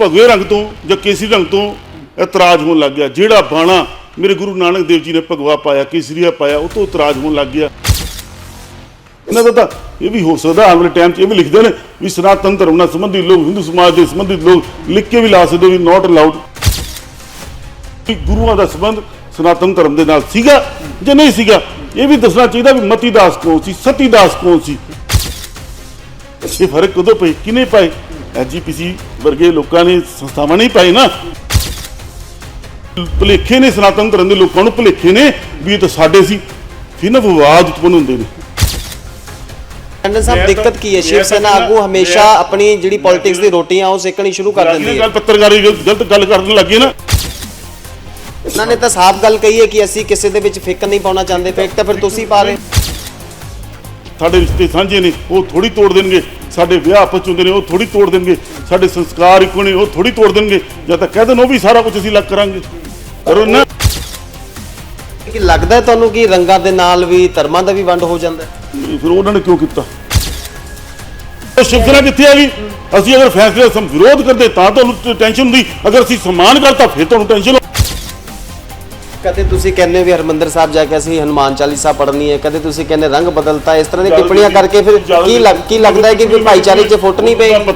ਭਗਵੇ ਰੰਗ ਤੋਂ ਜਾਂ ਕੇਸਰੀ ਰੰਗ ਤੋਂ ਇਤਰਾਜ਼ ਹੋਣ ਲੱਗ ਗਿਆ। ਜਿਹੜਾ ਬਾਣਾ ਮੇਰੇ ਗੁਰੂ ਨਾਨਕ ਦੇਵ ਜੀ ਨੇ ਭਗਵਾ ਪਾਇਆ, ਕੇਸਰੀਆ ਪਾਇਆ, ਉਹ ਤੋਂ ਇਤਰਾਜ਼ ਹੋਣ ਲੱਗ ਗਿਆ। ਇਹਨਾਂ ਦਾ ਤਾਂ ਇਹ ਵੀ ਹੋ ਸਕਦਾ, ਆਉਣ ਵਾਲੇ ਟਾਈਮ 'ਚ ਇਹ ਵੀ ਲਿਖਦੇ ਨੇ ਵੀ ਸਨਾਤਨ ਧਰਮ ਨਾਲ ਸੰਬੰਧਿਤ ਲੋਕ, ਹਿੰਦੂ ਸਮਾਜ ਦੇ ਸੰਬੰਧਿਤ ਲੋਕ ਲਿਖ ਕੇ ਵੀ ਲਾ ਸਕਦੇ ਵੀ ਨਾਟ ਅਲਾਉਡ ਕਿ ਗੁਰੂਆਂ ਦਾ ਸੰਬੰਧ ਸਨਾਤਨ ਧਰਮ ਦੇ ਨਾਲ ਸੀਗਾ ਜਾਂ ਨਹੀਂ ਸੀਗਾ, ਇਹ ਵੀ ਦੱਸਣਾ ਚਾਹੀਦਾ ਵੀ ਮਤੀ ਦਾਸ ਕੌਣ ਸੀ, ਸਤੀ ਦਾਸ ਕੌਣ ਸੀ। ਇਹ ਫ਼ਰਕ ਕਦੋਂ ਪਏ ਕਿਨੇ ਪਾਏ? ਐਜੀਪੀਸੀ ਵਰਗੇ ਲੋਕਾਂ ਨੇ ਸੰਸਥਾਵਾਂ ਨਹੀਂ ਪਾਏ ਨਾ। ਭੁਲੇਖੇ ਨੇ ਸਨਾਤਨ ਧਰਮ ਦੇ ਲੋਕਾਂ ਨੂੰ ਭੁਲੇਖੇ ਨੇ ਵੀ ਇਹ ਤਾਂ ਸਾਡੇ ਸੀ। ਫਿਰ ਨਾ ਵਿਵਾਦ ਉਤਪੰਨ ਹੁੰਦੇ ਨੇ। ਟੰਡਨ ਸਾਹਿਬ ਦਿੱਕਤ ਕੀ ਹੈ? ਸ਼ਿਵ ਸੈਨਾ ਆਗੂ ਹਮੇਸ਼ਾ ਆਪਣੀ ਜਿਹੜੀ ਪੋਲਿਟਿਕਸ ਦੀ ਰੋਟੀਆਂ ਉਹ ਸੇਕਣੀ ਸ਼ੁਰੂ ਕਰ ਦਿੰਦੀ ਹੈ। ਗੱਲ ਪੱਤਰਕਾਰੀ ਗਲ- ਗਲਤ ਗੱਲ ਕਰਨ ਲੱਗੇ ਨਾ। ਉਹਨਾਂ ਨੇ ਤਾਂ ਸਾਫ਼ ਗੱਲ ਕਹੀ ਹੈ ਕਿ ਅਸੀਂ ਕਿਸੇ ਦੇ ਵਿੱਚ ਫਿੱਕ ਨਹੀਂ ਪਾਉਣਾ ਚਾਹੁੰਦੇ ਫਿੱਕ ਤਾਂ ਫਿਰ ਤੁਸੀਂ ਪਾ ਰਹੇ ਸਾਡੇ ਰਿਸ਼ਤੇ ਸਾਂਝੇ ਨੇ ਉਹ ਥੋੜੀ ਤੋੜ ਦੇਣਗੇ। ਸਾਡੇ ਵਿਆਹ ਆਪਸ 'ਚ ਹੁੰਦੇ ਨੇ ਉਹ ਥੋੜੀ ਤੋੜ ਦੇਣਗੇ। ਸਾਡੇ ਸੰਸਕਾਰ ਇੱਕੋ ਨੇ ਉਹ ਥੋੜੀ ਤੋੜ ਦੇਣਗੇ। ਜਾਂ ਤਾਂ ਕਹਿ ਦੇਣ ਉਹ ਵੀ ਸਾਰਾ ਕੁਝ ਅਸੀਂ ਲੱਗ ਕਰਾਂਗੇ। ਪਰ ਉਹ ਨਾ ਕਿ ਲੱਗਦਾ ਤੁਹਾਨੂੰ ਕਿ ਰੰਗਾਂ ਦੇ ਨਾਲ ਵੀ ਧਰਮਾਂ ਦਾ ਵੀ ਵੰਡ ਹੋ ਜਾਂਦਾ ਫਿਰ ਉਹਨਾਂ ਨੇ ਕਿਉਂ ਕੀਤਾ? ਉਹ ਸ਼ਿਵ ਸੈਨਾ ਕਿੱਥੇ ਆ ਗਈ? ਅਸੀਂ ਅਗਰ ਫੈਸਲੇ ਸਮ ਵਿਰੋਧ ਕਰਦੇ ਤਾਂ ਤੁਹਾਨੂੰ ਟੈਨਸ਼ਨ ਹੁੰਦੀ। ਅਗਰ ਅਸੀਂ ਸਨਮਾਨ ਕਰਤਾ ਫਿਰ ਤੁਹਾਨੂੰ ਟੈਨਸ਼ਨ ਕਦੇ ਤੁਸੀਂ ਕਹਿੰਦੇ ਵੀ ਹਰਮੰਦਰ ਸਾਹਿਬ ਜਾ ਕੇ ਅਸੀਂ ਹਨੂਮਾਨ ਚਾਲੀਸਾ ਪੜ੍ਹਨੀ ਹੈ ਕਦੇ ਤੁਸੀਂ ਕਹਿੰਦੇ ਰੰਗ ਬਦਲਤਾ ਇਸ ਤਰ੍ਹਾਂ ਦੀ ਟਿੱਪਣੀਆਂ ਕਰਕੇ ਫਿਰ ਕੀ ਲੱਗ ਕੀ ਲੱਗਦਾ ਹੈ ਕਿ ਫਿਰ ਭਾਈਚਾਰੇ 'ਚ ਫੁੱਟ ਨਹੀਂ ਪਏਗੀ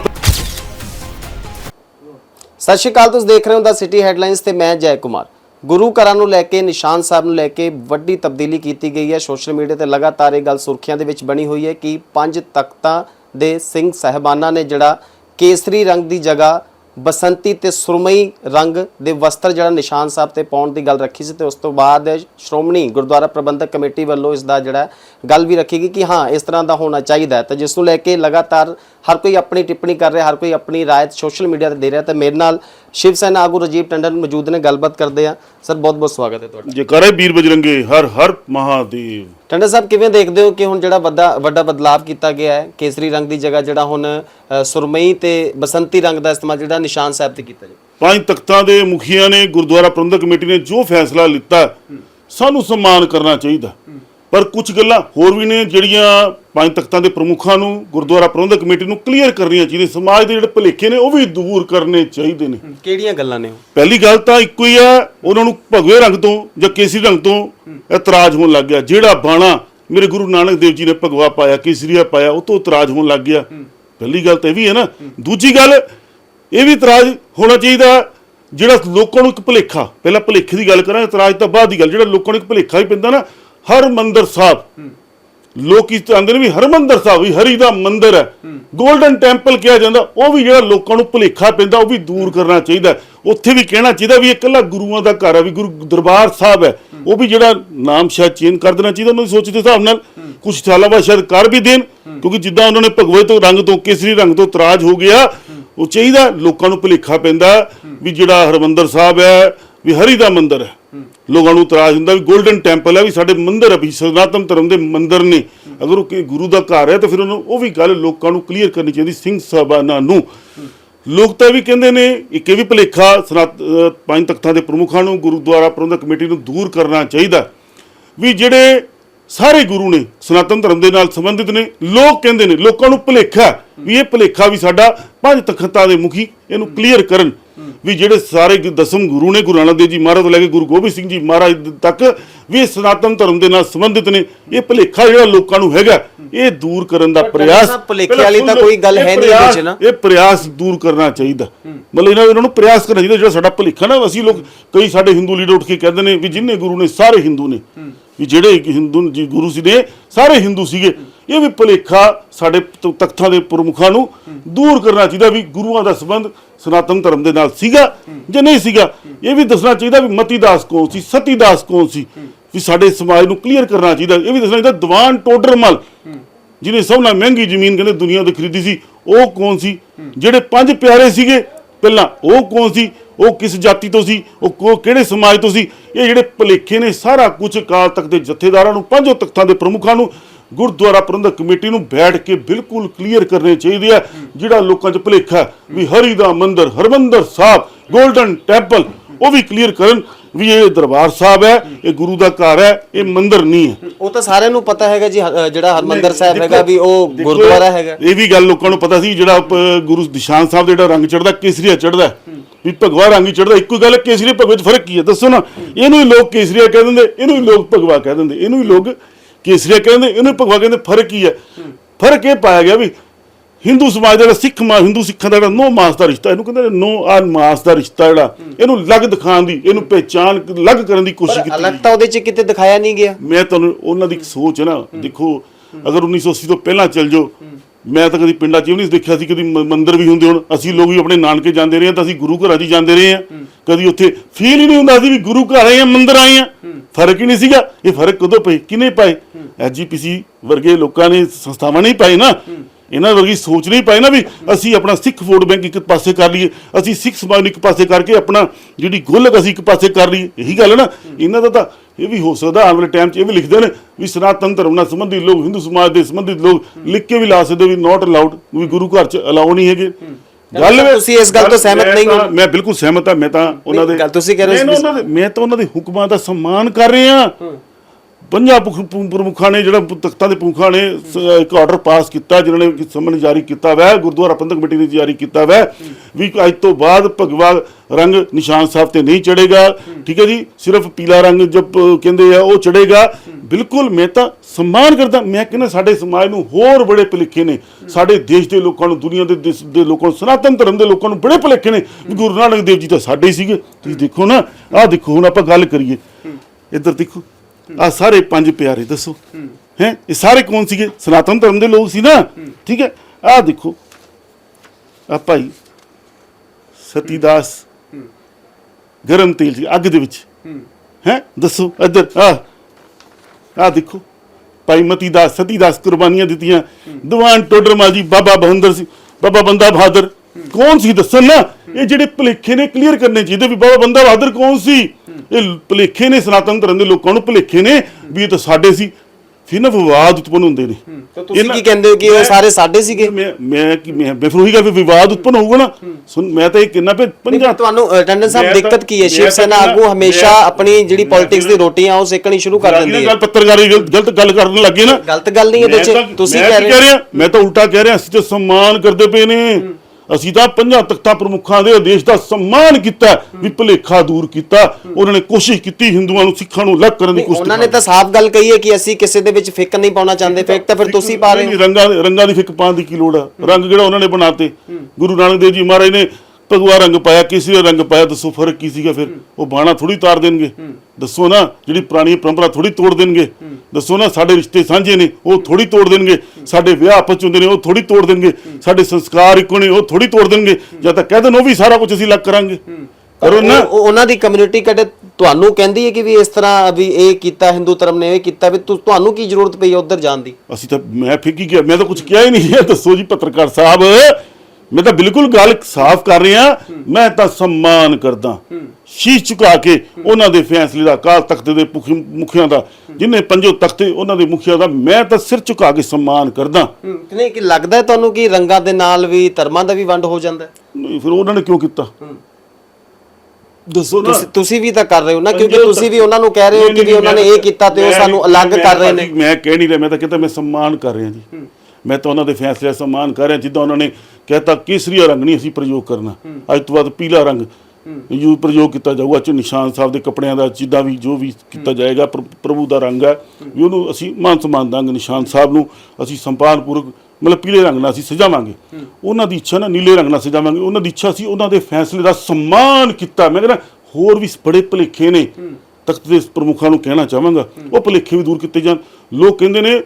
ਸਤਿ ਸ਼੍ਰੀ ਅਕਾਲ ਤੁਸੀਂ ਦੇਖ ਰਹੇ ਹੋ ਦਾ ਸਿਟੀ ਹੈਡਲਾਈਨਸ ਤੇ ਮੈਂ ਜੈ ਕੁਮਾਰ। ਗੁਰੂ ਘਰਾਂ ਨੂੰ ਲੈ ਕੇ ਨਿਸ਼ਾਨ ਸਾਹਿਬ ਨੂੰ ਲੈ ਕੇ ਵੱਡੀ ਤਬਦੀਲੀ ਕੀਤੀ ਗਈ ਹੈ। ਸੋਸ਼ਲ ਮੀਡੀਆ ਤੇ ਲਗਾਤਾਰ ਇਹ ਗੱਲ ਸੁਰਖੀਆਂ ਦੇ ਵਿੱਚ ਬਣੀ ਹੋਈ ਹੈ ਕਿ ਪੰਜ ਤਖਤਾਂ ਦੇ ਸਿੰਘ ਸਹਿਬਾਨਾਂ ਨੇ ਜਿਹੜਾ ਕੇਸਰੀ ਰੰਗ ਦੀ ਜਗ੍ਹਾ ਬਸੰਤੀ ਤੇ ਸੁਰਮਈ ਰੰਗ ਦੇ ਵਸਤਰ ਜਿਹੜਾ ਨਿਸ਼ਾਨ ਸਾਹਿਬ ਤੇ ਪਾਉਣ ਦੀ ਗੱਲ ਰੱਖੀ ਸੀ ਤੇ ਉਸ ਤੋਂ ਬਾਅਦ ਸ਼੍ਰੋਮਣੀ ਗੁਰਦੁਆਰਾ ਪ੍ਰਬੰਧਕ ਕਮੇਟੀ ਵੱਲੋਂ ਇਸ ਦਾ ਜਿਹੜਾ ਗੱਲ ਵੀ ਰੱਖੀ ਗਈ ਕਿ ਹਾਂ, ਇਸ ਤਰ੍ਹਾਂ ਦਾ ਹੋਣਾ ਚਾਹੀਦਾ ਹੈ। ਜਿਸ ਨੂੰ ਲੈ ਕੇ ਲਗਾਤਾਰ ਹਰ ਕੋਈ ਆਪਣੀ ਟਿੱਪਣੀ ਕਰ ਰਿਹਾ ਹਰ ਕੋਈ ਆਪਣੀ ਰਾਏ ਸੋਸ਼ਲ ਮੀਡੀਆ ਤੇ ਦੇ ਰਿਹਾ ਤੇ ਮੇਰੇ ਨਾਲ ਸ਼ਿਵ ਸੈਨਾ ਆਗੂ ਰਜੀਵ ਟੰਡਨ ਮੌਜੂਦ ਨੇ ਗੱਲਬਾਤ ਕਰਦੇ ਆ। ਸਰ ਬਹੁਤ ਬਹੁਤ ਸਵਾਗਤ ਹੈ ਤੁਹਾਡਾ। ਜੇ ਕਰੇ ਵੀਰ ਬਜਰੰਗੇ ਹਰ ਹਰ ਮਹਾਦੇਵ। ਟੰਡਨ ਸਾਹਿਬ ਕਿਵੇਂ ਦੇਖਦੇ ਹੋ ਕਿ ਹੁਣ ਜਿਹੜਾ ਵੱਡਾ ਵੱਡਾ ਬਦਲਾਅ ਕੀਤਾ ਗਿਆ ਹੈ? ਕੇਸਰੀ ਰੰਗ ਦੀ ਜਗ੍ਹਾ ਜਿਹੜਾ ਹੁਣ ਸੁਰਮਈ ਤੇ ਬਸੰਤੀ ਰੰਗ ਦਾ ਇਸਤੇਮਾਲ ਜਿਹੜਾ ਨਿਸ਼ਾਨ ਸਾਹਿਬ ਤੇ ਕੀਤਾ ਜਾਵੇ। ਪੰਜ ਤਖਤਾਂ ਦੇ ਮੁਖੀਆਂ ਨੇ ਗੁਰਦੁਆਰਾ ਪ੍ਰਬੰਧਕ ਕਮੇਟੀ ਨੇ ਜੋ ਫੈਸਲਾ ਲਿੱਤਾ ਸਾਨੂੰ ਸਨਮਾਨ ਕਰਨਾ ਚਾਹੀਦਾ। ਪਰ ਕੁਝ ਗੱਲਾਂ ਹੋਰ ਵੀ ਨੇ ਜਿਹੜੀਆਂ ਪੰਜ ਤਖਤਾਂ ਦੇ ਪ੍ਰਮੁੱਖਾਂ ਨੂੰ ਗੁਰਦੁਆਰਾ ਪ੍ਰਬੰਧਕ ਕਮੇਟੀ ਨੂੰ ਕਲੀਅਰ ਕਰਨੀਆਂ ਚਾਹੀਦੀਆਂ। ਸਮਾਜ ਦੇ ਜਿਹੜੇ ਭੁਲੇਖੇ ਨੇ ਉਹ ਵੀ ਦੂਰ ਕਰਨੇ ਚਾਹੀਦੇ ਨੇ। ਕਿਹੜੀਆਂ ਗੱਲਾਂ ਨੇ ਉਹ? ਪਹਿਲੀ ਗੱਲ ਤਾਂ ਇੱਕੋ ਹੀ ਆ ਉਹਨਾਂ ਨੂੰ ਭਗਵੇ ਰੰਗ ਤੋਂ ਜਾਂ ਕੇਸਰੀ ਰੰਗ ਤੋਂ ਇਤਰਾਜ਼ ਹੋਣ ਲੱਗ ਗਿਆ। ਜਿਹੜਾ ਬਾਣਾ ਮੇਰੇ ਗੁਰੂ ਨਾਨਕ ਦੇਵ ਜੀ ਨੇ ਭਗਵਾ ਪਾਇਆ ਕੇਸਰੀਆ ਪਾਇਆ ਉਹ ਤੋਂ ਇਤਰਾਜ਼ ਹੋਣ ਲੱਗ ਗਿਆ। ਪਹਿਲੀ ਗੱਲ ਤਾਂ ਇਹ ਵੀ ਹੈ ਨਾ। ਦੂਜੀ ਗੱਲ ਇਹ ਵੀ ਇਤਰਾਜ਼ ਹੋਣਾ ਚਾਹੀਦਾ ਜਿਹੜਾ ਲੋਕਾਂ ਨੂੰ ਇੱਕ ਭੁਲੇਖਾ ਪਹਿਲਾਂ ਭੁਲੇਖੇ ਦੀ ਗੱਲ ਕਰਾਂ ਇਤਰਾਜ਼ ਤਾਂ ਬਾਅਦ ਦੀ ਗੱਲ ਜਿਹੜਾ ਲੋਕਾਂ ਨੂੰ ਇੱਕ ਭੁਲੇਖਾ ਹੀ ਪੈਂਦਾ ਨਾ ਹਰਮੰਦਰ ਸਾਹਿਬ ਲੋਕ ਚਾਹੁੰਦੇ ਨੇ ਵੀ ਹਰਮੰਦਰ ਸਾਹਿਬ ਵੀ ਹਰੀ ਦਾ ਮੰਦਿਰ ਹੈ। 골ਡਨ ਟੈਂਪਲ ਕਿਹਾ ਜਾਂਦਾ ਉਹ ਵੀ ਜਿਹੜਾ ਲੋਕਾਂ ਨੂੰ ਭੁਲੇਖਾ ਪੈਂਦਾ ਉਹ ਵੀ ਦੂਰ ਕਰਨਾ ਚਾਹੀਦਾ ਉੱਥੇ ਵੀ ਕਹਿਣਾ ਚਾਹੀਦਾ ਵੀ ਇਹ ਇਕੱਲਾ ਗੁਰੂਆਂ ਦਾ ਘਰ ਹੈ ਵੀ ਗੁਰੂ ਦਰਬਾਰ ਸਾਹਿਬ ਹੈ। ਉਹ ਵੀ ਜਿਹੜਾ ਨਾਮ ਸ਼ਾਇਦ ਚੇਂਜ ਕਰ ਦੇਣਾ ਚਾਹੀਦਾ ਉਹਨਾਂ ਦੀ ਸੋਚ ਦੇ ਹਿਸਾਬ ਨਾਲ। ਕੁਝ ਸਾਲਾਂ ਬਾਅਦ ਸ਼ਾਇਦ ਕਰ ਵੀ ਦੇਣ ਕਿਉਂਕਿ ਜਿੱਦਾਂ ਉਹਨਾਂ ਨੇ ਭਗਵੇ ਤੋਂ ਰੰਗ ਤੋਂ ਕੇਸਰੀ ਰੰਗ ਤੋਂ ਤਰਾਜ ਹੋ ਗਿਆ ਉਹ ਚਾਹੀਦਾ ਲੋਕਾਂ ਨੂੰ ਭੁਲੇਖਾ ਪੈਂਦਾ ਵੀ ਜਿਹੜਾ ਹਰਮੰਦਰ ਸਾਹਿਬ ਹੈ ਵੀ ਹਰੀ ਦਾ ਮੰਦਿਰ ਹੈ। ਲੋਕਾਂ ਨੂੰ ਇਤਰਾਜ਼ ਹੁੰਦਾ ਵੀ 골ਡਨ ਟੈਂਪਲ ਹੈ ਵੀ ਸਾਡੇ ਮੰਦਿਰ ਹੈ, ਵੀ ਸਨਾਤਨ ਧਰਮ ਦੇ ਮੰਦਿਰ ਨੇ। ਅਗਰ ਉਹ ਕਿ ਗੁਰੂ ਦਾ ਘਰ ਹੈ, ਤਾਂ ਫਿਰ ਉਹਨੂੰ ਉਹ ਵੀ ਗੱਲ ਲੋਕਾਂ ਨੂੰ ਕਲੀਅਰ ਕਰਨੀ ਚਾਹੀਦੀ ਸਿੰਘ ਸਾਹਿਬਾਨਾਂ ਨੂੰ। ਲੋਕ ਤਾਂ ਇਹ ਵੀ ਕਹਿੰਦੇ ਨੇ, ਇੱਕ ਇਹ ਵੀ ਭੁਲੇਖਾ ਸਨਾਤ ਪੰਜ ਤਖਤਾਂ ਦੇ ਪ੍ਰਮੁੱਖਾਂ ਨੂੰ, ਗੁਰਦੁਆਰਾ ਪ੍ਰਬੰਧਕ ਕਮੇਟੀ ਨੂੰ ਦੂਰ ਕਰਨਾ ਚਾਹੀਦਾ। ਵੀ ਜਿਹੜੇ ਸਾਰੇ ਗੁਰੂ ਨੇ, ਸਨਾਤਨ ਧਰਮ ਦੇ ਨਾਲ ਸੰਬੰਧਿਤ ਨੇ, ਲੋਕ ਕਹਿੰਦੇ ਨੇ, ਲੋਕਾਂ ਨੂੰ ਭੁਲੇਖਾ ਵੀ ਇਹ ਭੁਲੇਖਾ ਵੀ ਸਾਡਾ ਪੰਜ ਤਖਤਾਂ ਦੇ ਮੁਖੀ ਇਹਨੂੰ ਕਲੀਅਰ ਕਰਨ। ਵੀ ਜਿਹੜੇ ਸਾਰੇ ਦਸਮ ਗੁਰੂ ਨੇ ਗੁਰੂ ਨਾਨਕ ਦੇਵ ਜੀ ਮਹਾਰਾਜ ਤੋਂ ਲੈ ਕੇ ਗੁਰੂ ਗੋਬਿੰਦ ਸਿੰਘ ਜੀ ਮਹਾਰਾਜ ਤੱਕ ਵੀ ਸਨਾਤਨ ਧਰਮ ਦੇ ਨਾਲ ਸੰਬੰਧਿਤ ਨੇ। ਇਹ ਭੁਲੇਖਾ ਜਿਹੜਾ ਲੋਕਾਂ ਨੂੰ ਹੈਗਾ ਇਹ ਦੂਰ ਕਰਨ ਦਾ ਪ੍ਰਯਾਸ ਭੁਲੇਖੇ ਵਾਲੀ ਤਾਂ ਕੋਈ ਗੱਲ ਹੈ ਨਹੀਂ ਇਹਦੇ 'ਚ ਪ੍ਰਯਾਸ- ਨਾ। ਇਹ ਪ੍ਰਯਾਸ ਦੂਰ ਕਰਨਾ ਚਾਹੀਦਾ। ਮਤਲਬ ਇਹਨਾਂ ਇਹਨਾਂ ਨੂੰ ਪ੍ਰਯਾਸ ਕਰਨਾ ਚਾਹੀਦਾ ਜਿਹੜਾ ਸਾਡਾ ਭੁਲੇਖਾ ਨਾ ਅਸੀਂ ਲੋਕ ਕਈ ਸਾਡੇ ਹਿੰਦੂ ਲੀਡਰ ਉੱਠ ਕੇ ਕਹਿੰਦੇ ਨੇ ਵੀ ਜਿੰਨੇ ਗੁਰੂ ਨੇ ਸਾਰੇ ਹਿੰਦੂ ਨੇ। ਵੀ ਜਿਹੜੇ ਹਿੰਦੂ ਜੀ ਗੁਰੂ ਸੀ ਨੇ ਸਾਰੇ ਹਿੰਦੂ ਸੀਗੇ। ਇਹ ਵੀ ਭੁਲੇਖਾ ਸਾਡੇ ਤ- ਤਖਤਾਂ ਦੇ ਪ੍ਰਮੁੱਖਾਂ ਨੂੰ ਦੂਰ ਕਰਨਾ ਚਾਹੀਦਾ ਵੀ ਗੁਰੂਆਂ ਦਾ ਸੰਬੰਧ ਸਨਾਤਨ ਧਰਮ ਦੇ ਨਾਲ ਸੀਗਾ ਜਾਂ ਨਹੀਂ ਸੀਗਾ। ਇਹ ਵੀ ਦੱਸਣਾ ਚਾਹੀਦਾ ਵੀ ਮਤੀ ਦਾਸ ਕੌਣ ਸੀ, ਸਤੀ ਦਾਸ ਕੌਣ ਸੀ? ਵੀ ਸਾਡੇ ਸਮਾਜ ਨੂੰ ਕਲੀਅਰ ਕਰਨਾ ਚਾਹੀਦਾ। ਇਹ ਵੀ ਦੱਸਣਾ ਚਾਹੀਦਾ ਦੀਵਾਨ ਟੋਡਰਮਲ, ਜਿਹਨੇ ਸਭ ਨਾਲ ਮਹਿੰਗੀ ਜ਼ਮੀਨ ਕਹਿੰਦੇ ਦੁਨੀਆ ਤੋਂ ਖਰੀਦੀ ਸੀ, ਉਹ ਕੌਣ ਸੀ? ਜਿਹੜੇ ਪੰਜ ਪਿਆਰੇ ਸੀਗੇ ਪਹਿਲਾਂ, ਉਹ ਕੌਣ ਸੀ? ਉਹ ਕਿਸ ਜਾਤੀ ਤੋਂ ਸੀ? ਉਹ ਕਿਹੜੇ ਸਮਾਜ ਤੋਂ ਸੀ? ਇਹ ਜਿਹੜੇ ਭੁਲੇਖੇ ਨੇ ਸਾਰਾ ਕੁਝ ਕਾਲ ਤੱਕ ਦੇ ਜਥੇਦਾਰਾਂ ਨੂੰ, ਪੰਜੋ ਤਖਤਾਂ ਦੇ ਪ੍ਰਮੁੱਖਾਂ ਨੂੰ ਗੁਰਦੁਆਰਾ ਪ੍ਰਬੰਧਕ ਕਮੇਟੀ ਨੂੰ ਬੈਠ ਕੇ ਬਿਲਕੁਲ ਕਲੀਅਰ ਕਰਨੇ ਚਾਹੀਦੇ ਆ ਜਿਹੜਾ ਲੋਕਾਂ 'ਚ ਭੁਲੇਖਾ ਵੀ ਹਰੀ ਦਾ ਮੰਦਿਰ ਹਰਮੰਦਰ ਸਾਹਿਬ 골ਡਨ ਟੈਂਪਲ ਉਹ ਵੀ ਕਲੀਅਰ ਕਰਨ ਵੀ ਇਹ ਦਰਬਾਰ ਸਾਹਿਬ ਹੈ ਇਹ ਗੁਰੂ ਦਾ ਘਰ ਹੈ ਇਹ ਮੰਦਿਰ ਨਹੀਂ ਹੈ। ਉਹ ਤਾਂ ਸਾਰਿਆਂ ਨੂੰ ਪਤਾ ਹੈਗਾ ਜੀ ਹ- ਜਿਹੜਾ ਹਰਮੰਦਰ ਸਾਹਿਬ ਹੈਗਾ ਵੀ ਉਹ ਗੁਰਦੁਆਰਾ ਹੈਗਾ। ਇਹ ਵੀ ਗੱਲ ਲੋਕਾਂ ਨੂੰ ਪਤਾ ਸੀ ਜਿਹੜਾ ਪ- ਗੁਰੂ ਨਿਸ਼ਾਨ ਸਾਹਿਬ ਦਾ ਜਿਹੜਾ ਰੰਗ ਚੜਦਾ ਕੇਸਰੀਆ ਚੜਦਾ ਵੀ ਭਗਵਾ ਰੰਗ ਹੀ ਚੜਦਾ ਇੱਕੋ ਹੀ ਗੱਲ ਹੈ, ਕੇਸਰੀ ਭਗਵੇ ਚ ਫ਼ਰਕ ਕੀ ਹੈ? ਦੱਸੋ ਨਾ ਇਹਨੂੰ ਹੀ ਲੋਕ ਕੇਸਰੀਆ ਕਹਿ ਦਿੰਦੇ ਇਹਨੂੰ ਹੀ ਲੋਕ ਭਗਵਾ ਕਹਿ ਦਿੰਦੇ ਇਹਨੂੰ ਹੀ ਲੋਕ ਕੇਸਰੀਆ ਕਹਿੰਦੇ ਇਹਨੂੰ ਭਗਵਾ ਕਹਿੰਦੇ ਫ਼ਰਕ ਕੀ ਹੈ? ਫ਼ਰਕ ਇਹ ਪਾਇਆ ਗਿਆ ਵੀ ਹਿੰਦੂ ਸਮਾਜ ਦਾ ਜਿਹੜਾ ਸਿੱਖ ਮਾ ਹਿੰਦੂ ਸਿੱਖਾਂ ਦਾ ਜਿਹੜਾ ਨੋ ਮਾਸ ਦਾ ਰਿਸ਼ਤਾ ਇਹਨੂੰ ਕਹਿੰਦੇ ਨੇ ਨੋ ਆਨ ਮਾਸ ਦਾ ਰਿਸ਼ਤਾ ਜਿਹੜਾ ਇਹਨੂੰ ਲੱਗ ਦਿਖਾਉਣ ਦੀ ਇਹਨੂੰ ਪਹਿਚਾਨ ਲੱਗ ਕਰਨ ਦੀ ਕੋਸ਼ਿਸ਼ ਕੀਤੀ ਅਲੱਗ ਤਾਂ ਉਹਦੇ ਚ ਕਿਤੇ ਦਿਖਾਇਆ ਨਹੀਂ ਗਿਆ। ਮੈਂ ਤੁਹਾਨੂੰ ਉਹਨਾਂ ਦੀ ਇੱਕ ਸੋਚ ਹੈ ਨਾ ਦੇਖੋ ਅਗਰ 1980 ਤੋਂ ਪਹਿਲਾਂ ਚੱਲ ਜਾਓ ਮੈਂ ਤਾਂ ਕਦੀ ਪਿੰਡਾਂ 'ਚ ਵੀ ਨਹੀਂ ਦੇਖਿਆ ਸੀ ਕਦੀ ਮ- ਮੰਦਿਰ ਵੀ ਹੁੰਦੇ ਹੁਣ। ਅਸੀਂ ਲੋਕ ਵੀ ਆਪਣੇ ਨਾਨਕੇ ਜਾਂਦੇ ਰਹੇ ਹਾਂ ਤਾਂ ਅਸੀਂ ਗੁਰੂ ਘਰਾਂ 'ਚ ਹੀ ਜਾਂਦੇ ਰਹੇ ਹਾਂ। ਕਦੀ ਉੱਥੇ ਫੀਲ ਹੀ ਨਹੀਂ ਹੁੰਦਾ ਸੀ ਵੀ ਗੁਰੂ ਘਰ ਆਏ ਆ ਮੰਦਿਰ ਆਏ ਆ ਫ਼ਰਕ ਹੀ ਨਹੀਂ ਸੀਗਾ। ਇਹ ਫ਼ਰਕ ਕਦੋਂ ਪਏ ਕਿਨੇ ਪਾਏ? ਐਜੀਪੀਸੀ ਵਰਗੇ ਲੋਕਾਂ ਨੇ ਸੰਸਥਾਵਾਂ ਨਹੀਂ ਪਾਏ ਨਾ। ਇਹਨਾਂ ਵਰਗੀ ਸੋਚ ਨਹੀਂ ਪਾਈ ਨਾ ਵੀ ਅਸੀਂ ਆਪਣਾ ਸਿੱਖ ਵੋਟ ਬੈਂਕ ਇੱਕ ਪਾਸੇ ਕਰ ਲਈਏ। ਅਸੀਂ ਸਿੱਖ ਸਮਾਜ ਨੂੰ ਇੱਕ ਪਾਸੇ ਕਰਕੇ ਆਪਣਾ ਜਿਹੜੀ ਗੁੱਲਕ ਅਸੀਂ ਇੱਕ ਪਾਸੇ ਕਰ ਲਈਏ। ਇਹੀ ਗੱਲ ਹੈ ਨਾ। ਇਹਨਾਂ ਦਾ ਤਾਂ ਇਹ ਵੀ ਹੋ ਸਕਦਾ ਆਉਣ ਵਾਲੇ ਟਾਈਮ 'ਚ ਇਹ ਵੀ ਲਿਖਦੇ ਨੇ ਵੀ ਸਨਾਤਨ ਧਰਮ ਨਾਲ ਸੰਬੰਧਿਤ ਲੋਕ ਹਿੰਦੂ ਸਮਾਜ ਦੇ ਸੰਬੰਧਿਤ ਲੋਕ ਲਿਖ ਕੇ ਵੀ ਲਾ ਸਕਦੇ ਵੀ ਨਾਟ ਅਲਾਉਡ ਵੀ ਗੁਰੂ ਘਰ 'ਚ ਅਲਾਉ ਨਹੀਂ ਹੈਗੇ। ਗੱਲ ਵੇ- ਤੁਸੀਂ ਇਸ ਗੱਲ ਤੋਂ ਸਹਿਮਤ ਨਹੀਂ ਹੋ? ਮੈਂ ਬਿਲਕੁਲ ਸਹਿਮਤ ਹਾਂ ਮੈਂ ਤਾਂ ਉਹਨਾਂ ਦੇ ਗੱਲ ਤੁਸੀਂ ਕਹਿ ਰਹੇ ਦੇ ਮੈਂ ਤਾਂ ਉਹਨਾਂ ਦੇ ਹੁਕਮਾਂ ਦਾ ਸਨਮਾਨ ਕਰ ਰਿਹਾ। ਪੰਜਾਂ ਪੁਖ- ਪ੍ਰਮੁੱਖਾਂ ਨੇ ਜਿਹੜਾ ਤਖਤਾਂ ਦੇ ਪ੍ਰਮੁੱਖਾਂ ਨੇ ਇੱਕ ਆਰਡਰ ਪਾਸ ਕੀਤਾ, ਜਿਨ੍ਹਾਂ ਨੇ ਸਮਨ ਜਾਰੀ ਕੀਤਾ ਵੈ, ਗੁਰਦੁਆਰਾ ਪ੍ਰਬੰਧਕ ਕਮੇਟੀ ਨੇ ਜਾਰੀ ਕੀਤਾ ਵੈ, ਵੀ ਅੱਜ ਤੋਂ ਬਾਅਦ ਭਗਵਾ ਰੰਗ ਨਿਸ਼ਾਨ ਸਾਹਿਬ ਤੇ ਨਹੀਂ ਚੜੇਗਾ ਠੀਕ ਹੈ ਜੀ? ਸਿਰਫ ਪੀਲਾ ਰੰਗ ਜਬ ਕਹਿੰਦੇ ਆ, ਉਹ ਚੜੇਗਾ ਬਿਲਕੁਲ ਮੈਂ ਤਾਂ ਸਨਮਾਨ ਕਰਦਾ, ਮੈਂ ਕਹਿੰਦਾ ਸਾਡੇ ਸਮਾਜ ਨੂੰ ਹੋਰ ਬੜੇ ਭੁਲੇਖੇ ਨੇ। ਸਾਡੇ ਦੇਸ਼ ਦੇ ਲੋਕਾਂ ਨੂੰ, ਦੁਨੀਆ ਦੇ ਦੇਸ਼ ਦੇ ਲੋਕਾਂ ਨੂੰ, ਸਨਾਤਨ ਧਰਮ ਦੇ ਲੋਕਾਂ ਨੂੰ ਬੜੇ ਭੁਲੇਖੇ ਨੇ। ਵੀ ਗੁਰੂ ਨਾਨਕ ਦੇਵ ਜੀ ਤਾਂ ਸਾਡੇ ਹੀ ਸੀਗੇ। ਤੁਸੀਂ ਦੇਖੋ ਨਾ, ਆਹ ਦੇਖੋ, ਹੁਣ ਆਪਾਂ ਗੱਲ ਕਰੀਏ। ਇੱਧਰ ਦੇਖੋ। ਆ ਸਾਰੇ ਪੰਜ ਪਿਆਰੇ ਦੱਸੋ। ਹੈ। ਇਹ ਸਾਰੇ ਕੌਣ ਸੀਗੇ? ਸਨਾਤਨ ਧਰਮ ਦੇ ਲੋਕ ਸੀ ਨਾ? ਠੀਕ ਹੈ? ਆਹ ਦੇਖੋ। ਆ ਭਾਈ ਸਤੀਦਾਸ ਗਰਮ ਤੇਲ ਸੀ ਅੱਗ ਦੇ ਵਿੱਚ। ਹੈ। ਦੱਸੋ ਇੱਧਰ ਆ ਆ ਦੇਖੋ। ਭਾਈ ਮਤੀਦਾਸ ਸਤੀਦਾਸ ਕੁਰਬਾਨੀਆਂ ਦਿੱਤੀਆਂ। ਦੀਵਾਨ ਟੋਡਰਮਲ ਜੀ ਬਾਬਾ ਬਹੰਦਰ ਸਿੰਘ ਬਾਬਾ ਬੰਦਾ ਬਹਾਦਰ। ਕੌਣ ਸੀ? ਦੱਸਣ ਨਾ। ਇਹ ਜਿਹੜੇ ਭੁਲੇਖੇ ਨੇ ਕਲੀਅਰ ਕਰਨੇ ਚਾਹੀਦੇ ਵੀ ਬਾਬਾ ਬੰਦਾ ਬਹਾਦਰ ਕੌਣ ਸੀ? ਇਹ ਭੁਲੇਖੇ ਨੇ ਸਨਾਤਨ ਧਰਮ ਦੇ ਲੋਕਾਂ ਨੂੰ ਭੁਲੇਖੇ ਨੇ ਵੀ ਇਹ ਤਾਂ ਸਾਡੇ ਸੀ। ਫਿਰ ਨਾ ਵਿਵਾਦ ਉਤਪਨ ਹੁੰਦੇ ਨੇ। ਤਾਂ ਤੁਸੀਂ ਕੀ ਕਹਿੰਦੇ ਹੋ ਕਿ ਮੈਂ- ਸਾਰੇ ਸਾਡੇ ਸੀਗੇ? ਮੈਂ ਮੈਂ ਕੀ ਮੈਂ ਮੈਂ ਫਿਰ ਉਹੀ ਗੱਲ ਵਿਵਾਦ ਉਤਪਨ ਹੋਊਗਾ ਨਾ। ਸੁਣ ਮੈਂ ਤਾਂ ਇਹ ਕਿੰਨਾ ਪੇ ਨਹੀਂ, ਪੰਜਾਂ ਤੁਹਾਨੂੰ ਅਟੈਂਡੈਂਸ ਮੈਂ ਸਾਹਿਬ ਦਿੱਕਤ ਕੀ ਹੈ? ਸ਼ਿਵ ਸੈਨਾ ਆਗੂ ਹਮੇਸ਼ਾ ਆਪਣੀ ਜਿਹੜੀ ਪੋਲਿਟਿਕਸ ਦੀ ਰੋਟੀਆਂ ਉਹ ਸੇਕਣੀ ਸ਼ੁਰੂ ਕਰ ਦਿੰਦੀ ਗੱਲ ਹੈ। ਪੱਤਰਕਾਰੀ ਗਲਤ ਗੱਲ ਕਰਨ ਲੱਗੇ ਨਾ। ਗਲਤ ਗੱਲ ਨਹੀਂ ਇਹਦੇ ਚ। ਤਾਂ- ਤੁਸੀਂ ਕਹਿ ਰਹੇ ਮੈਂ ਤਾਂ ਉਲਟਾ ਕਹਿ ਰਿਹਾ ਅਸੀਂ ਤੇ ਸਨਮਾਨ ਕਰਦੇ ਪਏ ਨੇ। ਅਸੀਂ ਤਾਂ ਪੰਜਾਂ ਤਖਤਾਂ ਪ੍ਰਮੁੱਖਾਂ ਦੇ ਆਦੇਸ਼ ਦਾ ਸਨਮਾਨ ਕੀਤਾ ਵੀ ਭੁਲੇਖਾ ਦੂਰ ਕੀਤਾ। ਉਹਨਾਂ ਨੇ ਕੋਸ਼ਿਸ਼ ਕੀਤੀ ਹਿੰਦੂਆਂ ਨੂੰ ਸਿੱਖਾਂ ਨੂੰ ਅਲੱਗ ਕਰਨ ਦੀ ਕੋਸ਼ਿਸ਼ ਉਹਨਾਂ ਨੇ ਤਾਂ ਸਾਫ਼ ਗੱਲ ਕਹੀ ਹੈ ਕਿ ਅਸੀਂ ਕਿਸੇ ਦੇ ਵਿੱਚ ਫਿੱਕ ਨਹੀਂ ਪਾਉਣਾ ਚਾਹੁੰਦੇ। ਫਿੱਕ ਤਾਂ ਫਿਰ ਤੁਸੀਂ ਪਾ ਰਹੇ ਹੋ। ਰੰਗਾਂ ਰੰਗਾਂ ਦੀ ਫਿੱਕ ਪਾਉਣ ਦੀ ਕੀ ਲੋੜ ਆ ਰੰਗ ਜਿਹੜਾ ਉਹਨਾਂ ਨੇ ਬਣਾਤੇ। ਗੁਰੂ ਨਾਨਕ ਦੇਵ ਜੀ ਮਹਾਰਾਜ ਨੇ ਭਗਵਾ ਰੰਗ ਪਾਇਆ ਕਿਸੇ ਰੰਗ ਪਾਇਆ ਦੱਸੋ ਫ਼ਰਕ ਕੀ ਸੀਗਾ ਫਿਰ? ਉਹ ਬਾਣਾ ਥੋੜੀ ਤਾਰ ਦੇਣਗੇ। ਦੱਸੋ ਨਾ ਜਿਹੜੀ ਪੁਰਾਣੀ ਪਰੰਪਰਾ ਥੋੜੀ ਤੋੜ ਦੇਣਗੇ। ਦੱਸੋ ਨਾ ਸਾਡੇ ਰਿਸ਼ਤੇ ਸਾਂਝੇ ਨੇ ਉਹ ਥੋੜੀ ਤੋੜ ਦੇਣਗੇ। ਸਾਡੇ ਵਿਆਹ ਆਪਸ ਚ ਹੁੰਦੇ ਨੇ ਉਹ ਥੋੜੀ ਤੋੜ ਦੇਣਗੇ। ਸਾਡੇ ਸੰਸਕਾਰ ਇੱਕੋ ਨੇ ਉਹ ਥੋੜੀ ਤੋੜ ਦੇਣਗੇ। ਜਾਂ ਤਾਂ ਕਹਿ ਦੇਣ ਉਹ ਵੀ ਸਾਰਾ ਕੁਝ ਅਸੀਂ ਲੱਗ ਕਰਾਂਗੇ। ਕਰੋ ਨਾ। ਉਹ- ਉਹ- ਉਹਨਾਂ ਦੀ ਕਮਿਊਨਿਟੀ ਕਦੇ ਤੁਹਾਨੂੰ ਕਹਿੰਦੀ ਹੈ ਕਿ ਵੀ ਇਸ ਤਰ੍ਹਾਂ ਵੀ ਇਹ ਕੀਤਾ ਹਿੰਦੂ ਧਰਮ ਨੇ ਇਹ ਕੀਤਾ ਵੀ ਤੁਹਾਨੂੰ ਕੀ ਜ਼ਰੂਰਤ ਪਈ ਹੈ ਉੱਧਰ ਜਾਣ ਦੀ? ਅਸੀਂ ਤਾਂ ਮੈਂ ਫਿਰ ਕੀ ਕਿਹਾ? ਮੈਂ ਤਾਂ ਕੁਝ ਕਿਹਾ ਹੀ ਨਹੀਂ ਹੈ। ਦੱਸੋ ਜੀ ਪੱਤਰਕਾਰ ਸਾਹਿਬ ਮੈਂ ਤਾਂ ਬਿਲਕੁਲ ਗੱਲ ਸਾਫ਼ ਕਰ ਰਿਹਾ ਮੈਂ ਤਾਂ ਸਨਮਾਨ ਕਰਦਾ। ਸ਼ੀਸ਼ ਝੁਕਾ ਕੇ ਉਹਨਾਂ ਦੇ ਫੈਸਲੇ ਦਾ ਕਾਲ ਤਖਤ ਦੇ ਮੁਖੀਆਂ ਦਾ ਜਿਨੇ ਪੰਜੋ ਤਖਤੇ ਉਹਨਾਂ ਦੇ ਮੁਖੀਆਂ ਦਾ ਮੈਂ ਤਾਂ ਸਿਰ ਝੁਕਾ ਕੇ ਸਨਮਾਨ ਕਰਦਾ। ਨਹੀਂ ਕਿ ਲੱਗਦਾ ਤੁਹਾਨੂੰ ਕਿ ਰੰਗਾਂ ਦੇ ਨਾਲ ਵੀ ਧਰਮਾਂ ਦਾ ਵੀ ਵੰਡ ਹੋ ਜਾਂਦਾ ਫਿਰ ਉਹਨਾਂ ਨੇ ਕਿਉਂ ਕੀਤਾ? ਦੱਸੋ ਨਾ। ਤੁਸੀਂ ਵੀ ਤਾਂ ਕਰ ਰਹੇ ਹੋ ਨਾ ਕਿਉਂਕਿ ਤੁਸੀਂ ਵੀ ਉਹਨਾਂ ਨੂੰ ਕਹਿ ਰਹੇ ਹੋ ਕਿ ਵੀ ਉਹਨਾਂ ਨੇ ਇਹ ਕੀਤਾ ਤੇ ਉਹ ਸਾਨੂੰ ਅਲੱਗ ਕਰ ਰਹੇ ਨੇ। ਮੈਂ ਕਹਿ ਨਹੀਂ ਰਿਹਾ ਮੈਂ ਤਾਂ ਕਹਿੰਦਾ ਮੈਂ ਸਨਮਾਨ ਕਰ ਰਿਹਾ ਜੀ। ਮੈਂ ਤਾਂ ਉਹਨਾਂ ਦੇ ਫੈਸਲੇ ਦਾ ਸਨਮਾਨ ਕਰ ਰਿਹਾ ਜਿੱਦਾਂ ਉਹਨਾਂ ਨੇ ਕਹਿਤਾ ਕੇਸਰੀਆ ਰੰਗ ਨਹੀਂ ਅਸੀਂ ਪ੍ਰਯੋਗ ਕਰਨਾ। ਅੱਜ ਤੋਂ ਬਾਅਦ ਪੀਲਾ ਰੰਗ ਯੂ ਪ੍ਰਯੋਗ ਕੀਤਾ ਜਾਊਗਾ ਚ ਨਿਸ਼ਾਨ ਸਾਹਿਬ ਦੇ ਕੱਪੜਿਆਂ ਦਾ ਜਿੱਦਾਂ ਵੀ ਜੋ ਵੀ ਕੀਤਾ ਜਾਏਗਾ ਪ੍ਰ- ਪ੍ਰਭੂ ਦਾ ਰੰਗ ਹੈ। ਵੀ ਉਹਨੂੰ ਅਸੀਂ ਮਾਨ ਸਨਮਾਨ ਦਾਂਗੇ ਨਿਸ਼ਾਨ ਸਾਹਿਬ ਨੂੰ ਅਸੀਂ ਸੰਪਾਨ ਪੂਰਕ ਮਤਲਬ ਪੀਲੇ ਰੰਗ ਨਾਲ ਅਸੀਂ ਸਜਾਵਾਂਗੇ। ਉਹਨਾਂ ਦੀ ਇੱਛਾ ਨਾ ਨੀਲੇ ਰੰਗ ਨਾਲ ਸਜਾਵਾਂਗੇ। ਉਹਨਾਂ ਦੀ ਇੱਛਾ ਸੀ ਉਹਨਾਂ ਦੇ ਫੈਸਲੇ ਦਾ ਸਨਮਾਨ ਕੀਤਾ। ਮੈਂ ਕਹਿੰਦਾ ਹੋਰ ਵੀ ਬੜੇ ਭੁਲੇਖੇ ਨੇ। ਤਖਤ ਦੇ ਪ੍ਰਮੁੱਖਾਂ ਨੂੰ ਕਹਿਣਾ ਚਾਹਾਂਗਾ। ਉਹ ਭੁਲੇਖੇ ਵੀ ਦੂਰ ਕੀਤੇ ਜਾਣ। ਲੋਕ ਕਹਿੰਦੇ ਨੇ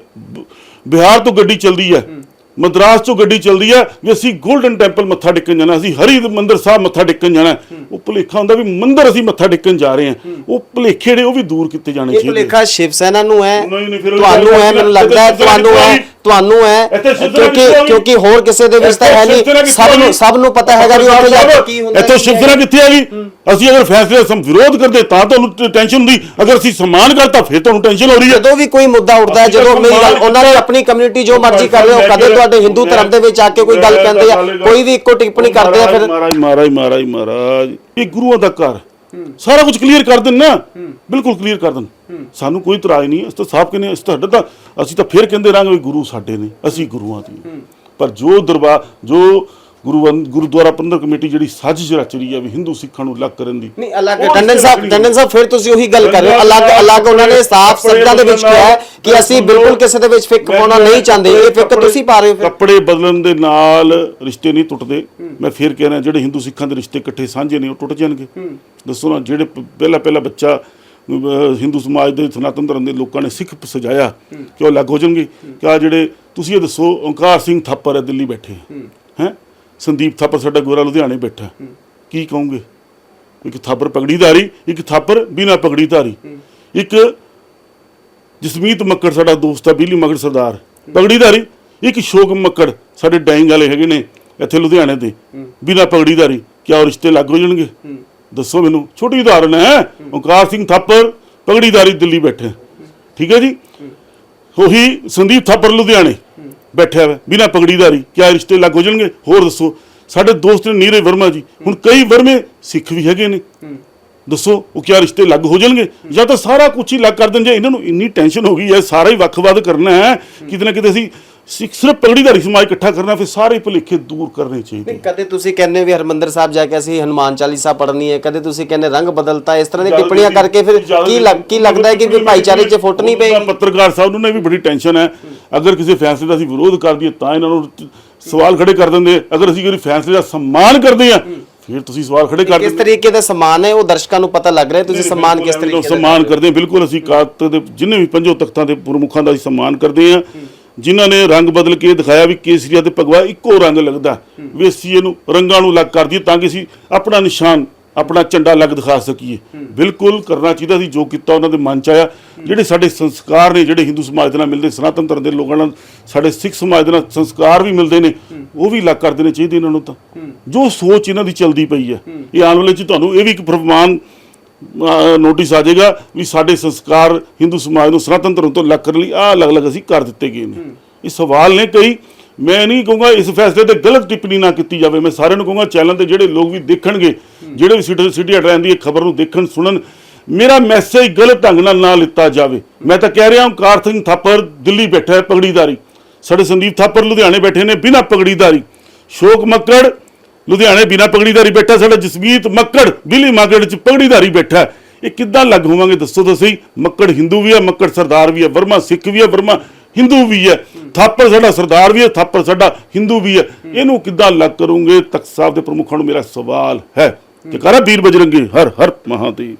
ਬਿਹਾਰ ਤੋਂ ਗੱਡੀ ਚੱਲਦੀ ਹੈ। ਮਦਰਾਸ ਤੋਂ ਗੱਡੀ ਚੱਲਦੀ ਹੈ ਵੀ ਅਸੀਂ 골ਡਨ ਟੈਂਪਲ ਮੱਥਾ ਟੇਕਣ ਜਾਣਾ ਅਸੀਂ ਹਰੀ ਮੰਦਰ ਸਾਹਿਬ ਮੱਥਾ ਟੇਕਣ ਜਾਣਾ। ਉਹ ਭੁਲੇਖਾ ਹੁੰਦਾ ਵੀ ਮੰਦਰ ਅਸੀਂ ਮੱਥਾ ਟੇਕਣ ਜਾ ਰਹੇ ਹਾਂ। ਉਹ ਭੁਲੇਖੇ ਜਿਹੜੇ ਉਹ ਵੀ ਦੂਰ ਕੀਤੇ ਜਾਣੇ ਇਹ ਚਾਹੀਦੇ ਭੁਲੇਖਾ ਸ਼ਿਵ ਸੈਨਾ ਨੂੰ ਹੈ ਤੁਹਾਨੂੰ ਹੈ ਮੈਨੂੰ ਲੱਗਦਾ ਤੁਹਾਨੂੰ ਹੈ। ਤੁਹਾਨੂੰ ਹੈ ਇੱਥੇ ਕਿਉਂਕਿ ਕਿੱਥੇ ਆ ਗਈ? ਕਿਉਂਕਿ ਹੋਰ ਕਿਸੇ ਦੇ ਵਿੱਚ ਤਾਂ ਹੈ ਇੱਥੇ ਨਹੀਂ। ਸਭ ਨੂੰ? ਸਭ ਨੂੰ ਪਤਾ ਹੈਗਾ ਵੀ ਉੱਥੇ ਜਾ ਕੇ ਕੀ ਹੁੰਦਾ ਇੱਥੋਂ ਕੀ ਕਿੱਥੇ ਆ ਗਈ ਅਸੀਂ ਅਗਰ ਫੈਸਲੇ ਦਾ ਸਮ ਵਿਰੋਧ ਕਰਦੇ ਤਾਂ ਤੁਹਾਨੂੰ ਟੈਨਸ਼ਨ ਹੁੰਦੀ। ਅਗਰ ਅਸੀਂ ਸਨਮਾਨ ਕਰਤਾ ਫਿਰ ਤੁਹਾਨੂੰ ਟੈਨਸ਼ਨ ਹੋ ਰਹੀ ਹੈ। ਜਦੋਂ ਵੀ ਕੋਈ ਮੁੱਦਾ ਉੱਠਦਾ ਹੈ ਜਦੋਂ ਮੇਰੀ ਗੱਲ ਉਹਨਾਂ ਕੀਤਾ। ਆਪਣੀ ਕਮਿਊਨਿਟੀ ਜੋ ਮਰਜ਼ੀ ਕਰ ਮੈਂ ਕਦੇ ਤੁਹਾਡੇ ਹਿੰਦੂ ਧਰਮ ਦੇ ਵਿੱਚ ਆ ਕੇ ਕੋਈ ਗੱਲ ਕਹਿੰਦੇ ਆ ਕੋਈ ਵੀ ਇੱਕੋ ਟਿੱਪਣੀ ਕਰਦੇ ਆ ਫਿਰ ਮਹਾਰਾਜ ਮਹਾਰਾਜ ਮਹਾਰਾਜ ਮਹਾਰਾਜ। ਇਹ ਗੁਰੂਆਂ ਦਾ ਘਰ। ਸਾਰਾ ਕੁਝ ਕਲੀਅਰ ਕਰ ਦੇਣ ਨਾ ਬਿਲਕੁਲ ਕਲੀਅਰ ਕਰ ਦੇਣ ਸਾਨੂੰ ਕੋਈ ਇਤਰਾਜ਼ ਨਹੀਂ ਅਸੀਂ ਤਾਂ ਸਾਫ਼ ਕਹਿੰਦੇ ਅਸੀਂ ਤਾਂ ਸਾਡਾ ਤਾਂ ਅਸੀਂ ਤਾਂ ਫਿਰ ਕਹਿੰਦੇ ਰਾਂਗੇ ਗੁਰੂ ਸਾਡੇ ਨੇ ਅਸੀਂ ਗੁਰੂਆਂ ਦੀ ਪਰ ਜੋ ਦਰਬਾਰ ਜੋ ਗੁਰੂ ਗੁਰਦੁਆਰਾ ਪ੍ਰਬੰਧਕ ਕਮੇਟੀ ਜਿਹੜੀ ਸਾਜ਼ਿਸ਼ ਰਚ ਰਹੀ ਹੈ ਵੀ ਹਿੰਦੂ ਸਿੱਖਾਂ ਨੂੰ ਅਲੱਗ ਕਰਨ ਦੀ। ਨਹੀਂ ਅਲੱਗ ਟੰਡਨ ਸਾਹਿਬ ਟੰਡਨ ਸਾਹਿਬ ਫਿਰ ਤੁਸੀਂ ਉਹੀ ਗੱਲ ਕਰ ਰਹੇ ਹੋ। ਅਲੱਗ ਅਲੱਗ ਉਹਨਾਂ ਨੇ ਸਾਫ਼ ਸ਼ਬਦਾਂ ਦੇ ਵਿੱਚ ਕਿਹਾ ਕਿ ਅਸੀਂ ਬਿਲਕੁਲ ਕਿਸੇ ਦੇ ਵਿੱਚ ਫਿੱਕ ਪਾਉਣਾ ਨਹੀਂ ਚਾਹੁੰਦੇ। ਇਹ ਫਿੱਕ ਤੁਸੀਂ ਪਾ ਰਹੇ ਹੋ ਫਿਰ। ਕੱਪੜੇ ਬਦਲਣ ਦੇ ਨਾਲ ਰਿਸ਼ਤੇ ਨਹੀਂ ਟੁੱਟਦੇ। ਮੈਂ ਫਿਰ ਕਹਿ ਰਿਹਾ ਜਿਹੜੇ ਹਿੰਦੂ ਸਿੱਖਾਂ ਦੇ ਰਿਸ਼ਤੇ ਇਕੱਠੇ ਸਾਂਝੇ ਨੇ ਉਹ ਟੁੱਟ ਜਾਣਗੇ। ਦੱਸੋ ਨਾ ਜਿਹੜੇ ਪਹਿਲਾ ਪਹਿਲਾ ਬੱਚਾ ਹਿੰਦੂ ਸਮਾਜ ਦੇ ਸਨਾਤਨ ਧਰਮ ਦੇ ਲੋਕਾਂ ਨੇ ਸਿੱਖ ਸਜਾਇਆ ਕਿ ਉਹ ਅਲੱਗ ਹੋ ਜਾਣਗੇ। ਕਿ ਆ ਜਿਹੜੇ ਤੁਸੀਂ ਇਹ ਦੱਸੋ ਓਂਕਾਰ ਸਿੰਘ ਥਾਪਰ ਹੈ ਦਿੱਲੀ ਬੈਠੇ ਹੈ? ਸੰਦੀਪ ਥਾਪਰ ਸਾਡਾ ਗੋਰਾ ਲੁਧਿਆਣੇ ਬੈਠਾ। ਕੀ ਕਹੋਗੇ? ਇੱਕ ਥਾਪਰ ਪਗੜੀਧਾਰੀ, ਇੱਕ ਥਾਪਰ ਬਿਨਾ ਪਗੜੀਧਾਰੀ। ਇੱਕ ਜਸਮੀਤ ਮੱਕੜ ਸਾਡਾ ਦੋਸਤ ਆ, ਬਿਲੀ ਮੱਕੜ ਸਰਦਾਰ। ਪਗੜੀਧਾਰੀ, ਇੱਕ ਸ਼ੋਕ ਮੱਕੜ ਸਾਡੇ ਡਾਈਂਗ ਵਾਲੇ ਹੈਗੇ ਨੇ ਇੱਥੇ ਲੁਧਿਆਣੇ ਦੇ। ਬਿਨਾ ਪਗੜੀਧਾਰੀ, ਕਿਆ ਉਹ ਰਿਸ਼ਤੇ ਲੱਗ ਹੋ ਜਾਣਗੇ? ਦੱਸੋ ਮੈਨੂੰ, ਛੋਟੀ ਉਦਾਹਰਨ ਹੈ। ਓਕਾਰ ਸਿੰਘ ਥਾਪਰ, ਪਗੜੀਧਾਰੀ ਦਿੱਲੀ ਬੈਠੇ। ਠੀਕ ਹੈ ਜੀ? ਉਹੀ ਸੰਦੀਪ ਥਾਪਰ ਲੁਧਿਆਣੇ। ਬੈਠਿਆ ਹੈ ਬਿਨਾ ਪਗੜੀਧਾਰੀ ਕਿਆ ਰਿਸ਼ਤੇ ਲੱਗ ਹੋ ਜਾਣਗੇ? ਹੋਰ ਦੱਸੋ। ਸਾਡੇ ਦੋਸਤ ਨੇ ਨੀਰੇ ਵਰਮਾ ਜੀ ਹੁਣ ਕਈ ਵਰਮੇ ਸਿੱਖ ਵੀ ਹੈਗੇ ਨੇ। ਦੱਸੋ ਉਹ ਕਿਆ ਰਿਸ਼ਤੇ ਲੱਗ ਹੋ ਜਾਣਗੇ? ਜਾਂ ਤਾਂ ਸਾਰਾ ਕੁਝ ਹੀ ਲੱਗ ਕਰ ਦੇਣ ਜੇ ਇਹਨਾਂ ਨੂੰ ਇੰਨੀ ਟੈਨਸ਼ਨ ਹੋ ਗਈ ਹੈ ਸਾਰਾ ਹੀ ਵੱਖਵਾਦ ਕਰਨਾ ਹੈ ਕਿਤੇ ਨਾ ਕਿਤੇ ਅਸੀਂ ਸਿੱਖ ਸਿਰਫ ਪਗੜੀਧਾਰੀ ਸਮਾਜ ਇਕੱਠਾ ਕਰਨਾ ਫਿਰ ਸਾਰੇ ਭੁਲੇਖੇ ਦੂਰ ਕਰਨੇ ਚਾਹੀਦੇ ਨਹੀਂ ਕਦੇ ਤੁਸੀਂ ਕਹਿੰਦੇ ਵੀ ਹਰਮੰਦਰ ਸਾਹਿਬ ਜਾ ਕੇ ਅਸੀਂ ਹਨੂਮਾਨ ਚਾਲੀਸਾ ਪੜ੍ਹਨੀ ਹੈ ਕਦੇ ਤੁਸੀਂ ਕਹਿੰਦੇ ਰੰਗ ਬਦਲਤਾ ਇਸ ਤਰ੍ਹਾਂ ਦੀ ਟਿੱਪਣੀਆਂ ਕਰਕੇ ਫਿਰ ਕੀ ਲੱਗ ਕੀ ਲੱਗਦਾ ਹੈ ਕਿ ਭਾਈਚਾਰੇ 'ਚ ਫੁੱਟ ਨਹੀਂ ਪਏਗੀ? ਪੱਤਰਕਾਰ ਸਾਹਿਬ ਨੂੰ ਨੇ ਵੀ ਬੜੀ ਟੈਨਸ਼ਨ ਹੈ। ਅਗਰ ਕਿਸੇ ਫੈਸਲੇ ਦਾ ਅਸੀਂ ਵਿਰੋਧ ਕਰ ਦਈਏ ਤਾਂ ਇਹਨਾਂ ਨੂੰ ਸਵਾਲ ਖੜੇ ਕਰ ਦਿੰਦੇ ਅਗਰ ਅਸੀਂ ਕਿਸੇ ਫੈਸਲੇ ਦਾ ਸਨਮਾਨ ਕਰਦੇ ਆ ਫਿਰ ਤੁਸੀਂ ਸਵਾਲ ਖੜੇ ਕਰ ਕਿਸ ਦਿੰਦੇ ਤਰੀਕੇ ਦਾ ਸਮਾਨ ਹੈ ਉਹ ਦਰਸ਼ਕਾਂ ਨੂੰ ਪਤਾ ਲੱਗ ਰਿਹਾ ਤੁਸੀਂ ਸਨਮਾਨ ਕਿਸ ਤਰੀਕੇ ਦਾ ਸਨਮਾਨ ਕਰਦੇ ਬਿਲਕੁਲ ਅਸੀਂ ਕਾਤ ਦੇ ਜਿੰਨੇ ਵੀ ਪੰਜੋ ਤਖਤਾਂ ਦੇ ਪ੍ਰਮੁੱਖਾਂ ਦਾ ਅਸੀਂ ਸਨਮਾਨ ਕਰਦੇ ਹਾਂ ਜਿਨ੍ਹਾਂ ਨੇ ਰੰਗ ਬਦਲ ਕੇ ਦਿਖਾਇਆ ਵੀ ਕੇਸਰੀਆ ਤੇ ਭਗਵਾ ਇੱਕੋ ਰੰਗ ਲੱਗਦਾ। ਵੀ ਅਸੀਂ ਇਹਨੂੰ ਰੰਗਾਂ ਨੂੰ ਅਲੱਗ ਕਰ ਦਈਏ ਤਾਂ ਕਿ ਅਸੀਂ ਆਪਣਾ ਨਿਸ਼ਾਨ ਆਪਣਾ ਝੰਡਾ ਅਲੱਗ ਦਿਖਾ ਸਕੀਏ। ਬਿਲਕੁਲ ਕਰਨਾ ਚਾਹੀਦਾ ਸੀ, ਜੋ ਕੀਤਾ ਉਹਨਾਂ ਦੇ ਮਨ ਚ ਆਇਆ। ਜਿਹੜੇ ਸਾਡੇ ਸੰਸਕਾਰ ਨੇ, ਜਿਹੜੇ ਹਿੰਦੂ ਸਮਾਜ ਦੇ ਨਾਲ ਮਿਲਦੇ, ਸਨਾਤਨ ਧਰਮ ਦੇ ਲੋਕਾਂ ਨਾਲ, ਸਾਡੇ ਸਿੱਖ ਸਮਾਜ ਦੇ ਨਾਲ ਸੰਸਕਾਰ ਵੀ ਮਿਲਦੇ ਨੇ, ਉਹ ਵੀ ਅਲੱਗ ਕਰ ਦੇਣੇ ਚਾਹੀਦੇ ਇਹਨਾਂ ਨੂੰ ਤਾਂ। ਜੋ ਸੋਚ ਇਹਨਾਂ ਦੀ ਚਲਦੀ ਪਈ ਹੈ। ਇਹ ਆਉਣ ਵਾਲੇ ਚ ਤੁਹਾਨੂੰ ਇਹ ਵੀ ਇੱਕ ਪ੍ਰਮਾਨ ਨੋਟਿਸ ਆ ਜਾਏਗਾ ਵੀ ਸਾਡੇ ਸੰਸਕਾਰ ਹਿੰਦੂ ਸਮਾਜ ਨੂੰ ਸਨਾਤਨ ਧਰਮ ਤੋਂ ਅਲੱਗ ਕਰਨ ਲਈ ਆ ਅਲੱਗ-ਅਲੱਗ ਅਸੀਂ ਕਰ ਦਿੱਤੇ ਗਏ ਨੇ। ਇਹ ਸਵਾਲ ਨੇ ਕਈ। ਮੈਂ ਨਹੀਂ ਕਹੂੰਗਾ ਇਸ ਫੈਸਲੇ ਤੇ ਗਲਤ ਟਿੱਪਣੀ ਨਾ ਕੀਤੀ ਜਾਵੇ। ਮੈਂ ਸਾਰਿਆਂ ਨੂੰ ਕਹੂੰਗਾ ਚੈਨਲ ਤੇ ਜਿਹੜੇ ਲੋਕ ਵੀ ਦੇਖਣਗੇ, ਜਿਹੜੇ ਵੀ ਸਿਟੀ ਸਿਟੀ ਹਟ ਰਹਿੰਦੀ ਹੈ, ਖਬਰ ਨੂੰ ਦੇਖਣ, ਸੁਣਨ, ਮੇਰਾ ਮੈਸੇਜ ਗਲਤ ਢੰਗ ਨਾਲ ਨਾ ਲਿੱਤਾ ਜਾਵੇ। ਮੈਂ ਤਾਂ ਕਹਿ ਰਿਹਾ ਹਾਂ, ਕਾਰ ਸਿੰਘ ਥਾਪਰ ਦਿੱਲੀ ਬੈਠਾ ਹੈ, ਪਗੜੀਦਾਰੀ। ਸਾਡੇ ਸੰਦੀਪ ਥਾਪਰ ਲੁਧਿਆਣੇ ਬੈਠੇ ਨੇ, ਬਿਨਾਂ ਪਗੜੀਦਾਰੀ। ਸ਼ੋਕ ਮੱਕੜ ਲੁਧਿਆਣੇ ਬਿਨਾ ਪਗੜੀਦਾਰੀ ਬੈਠਾ, ਸਾਡਾ ਜਸਮੀਤ ਮੱਕੜ ਬਿਲੀ ਮਾਰਕੀਟ ਚ ਪਗੜੀਦਾਰੀ ਬੈਠਾ ਇਹ ਕਿੱਦਾਂ ਲੱਗ ਹੋਵਾਂਗੇ ਦੱਸੋ ਤਾਂ ਸਹੀ? ਮੱਕੜ ਹਿੰਦੂ ਵੀ ਹੈ, ਮੱਕੜ ਸਰਦਾਰ ਵੀ ਹੈ, ਵਰਮਾ ਸਿੱਖ ਵੀ ਹੈ, ਵਰਮਾ ਹਿੰਦੂ ਵੀ ਹੈ। ਥਾਪਰ ਸਾਡਾ ਸਰਦਾਰ ਵੀ ਹੈ, ਥਾਪਰ ਸਾਡਾ ਹਿੰਦੂ ਵੀ ਹੈ। ਇਹਨੂੰ ਕਿੱਦਾਂ ਅਲੱਗ ਕਰੋਗੇ? ਤਖਤ ਸਾਹਿਬ ਦੇ ਪ੍ਰਮੁੱਖਾਂ ਨੂੰ ਮੇਰਾ ਸਵਾਲ ਹੈ। ਕਿ ਵੀਰ ਬਜਰੰਗੀ, ਹਰ ਹਰ ਮਹਾਦੇਵ